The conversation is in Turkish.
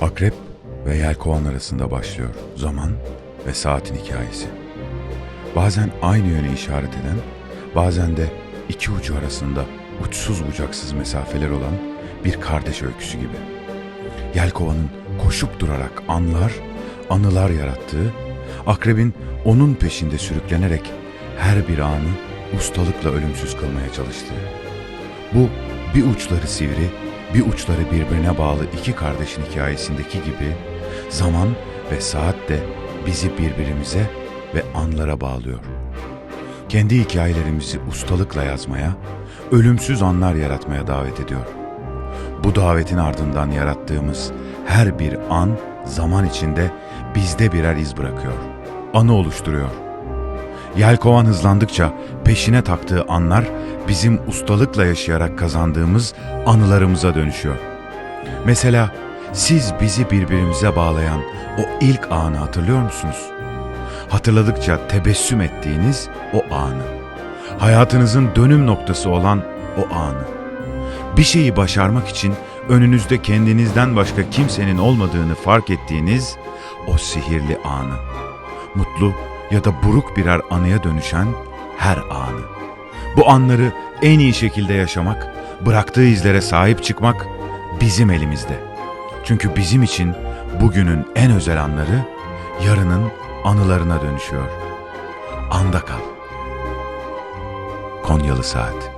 Akrep ve yelkovan arasında başlıyor zaman ve saatin hikayesi. Bazen aynı yöne işaret eden, bazen de iki ucu arasında uçsuz bucaksız mesafeler olan bir kardeş öyküsü gibi. Yelkovanın koşup durarak anlar, anılar yarattığı, akrebin onun peşinde sürüklenerek her bir anı ustalıkla ölümsüz kılmaya çalıştığı. Bu bir uçları sivri, bir uçları birbirine bağlı iki kardeşin hikayesindeki gibi zaman ve saat de bizi birbirimize ve anlara bağlıyor. Kendi hikayelerimizi ustalıkla yazmaya, ölümsüz anlar yaratmaya davet ediyor. Bu davetin ardından yarattığımız her bir an zaman içinde bizde birer iz bırakıyor. Anı oluşturuyor. Yelkovan hızlandıkça peşine taktığı anlar bizim ustalıkla yaşayarak kazandığımız anılarımıza dönüşüyor. Mesela siz bizi birbirimize bağlayan o ilk anı hatırlıyor musunuz? Hatırladıkça tebessüm ettiğiniz o anı. Hayatınızın dönüm noktası olan o anı. Bir şeyi başarmak için önünüzde kendinizden başka kimsenin olmadığını fark ettiğiniz o sihirli anı. Mutlu ya da buruk birer anıya dönüşen her anı. Bu anları en iyi şekilde yaşamak, bıraktığı izlere sahip çıkmak bizim elimizde. Çünkü bizim için bugünün en özel anları yarının anılarına dönüşüyor. Anda kal. Konyalı Saat